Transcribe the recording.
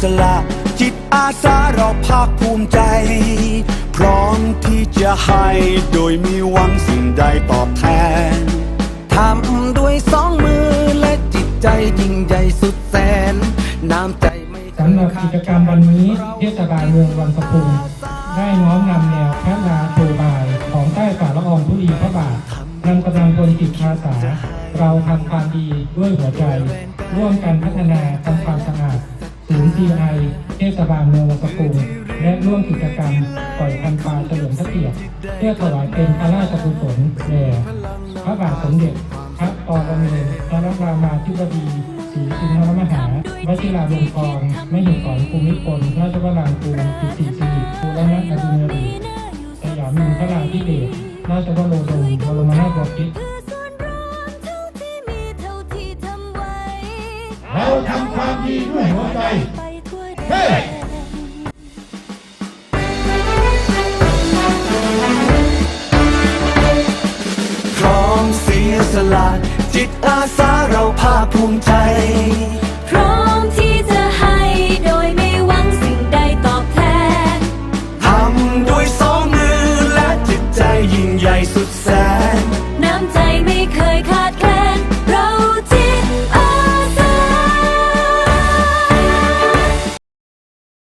สละ จิตอาสาเราภาคภูมิใจ พร้อมที่จะให้โดยมีหวังสิ่งใดตอบแทน ทำด้วยสองมือและจิตใจยิ่งใหญ่สุดแสน น้ำใจไม่สำหรับกิจกรรมวันนี้เทศบาลเมืองวังสะพุงได้น้อมนำแนวพระนาโทบายของใต้ฝ่าละอองธุลีพระบาทนำกำลังพลจิตอาสาเราทำความดีด้วยหัวใจ ร่วมกันพัฒนาทำความสะอาด ศูนย์ CI เทศบาลเมืองวัสะพุงและร่วมกิจกรรมปล่อยพันปลาเฉลิมพระเกียรติเพื่อถวายเป็นพระราชกุศลแด่พระบาทสมเด็จพระปรมินทรรามาธิบดีศรีสิงหมหาวชิราลงกรณ์มหิดลภูมิพลราชวรางกูลกิติสิริภูรณะอดุลยเดชสยามินทราธิเบศรราชวโรดมบรม เราทำความดีด้วยหัวใจไปทั่วแดเฮ้นพร้อมเสียสละจิตอาสาเราภาคภูมิใจ พร้อมที่จะให้โดยไม่หวังสิ่งใดตอบแทน ทำด้วยสองมือและจิตใจยิ่งใหญ่สุด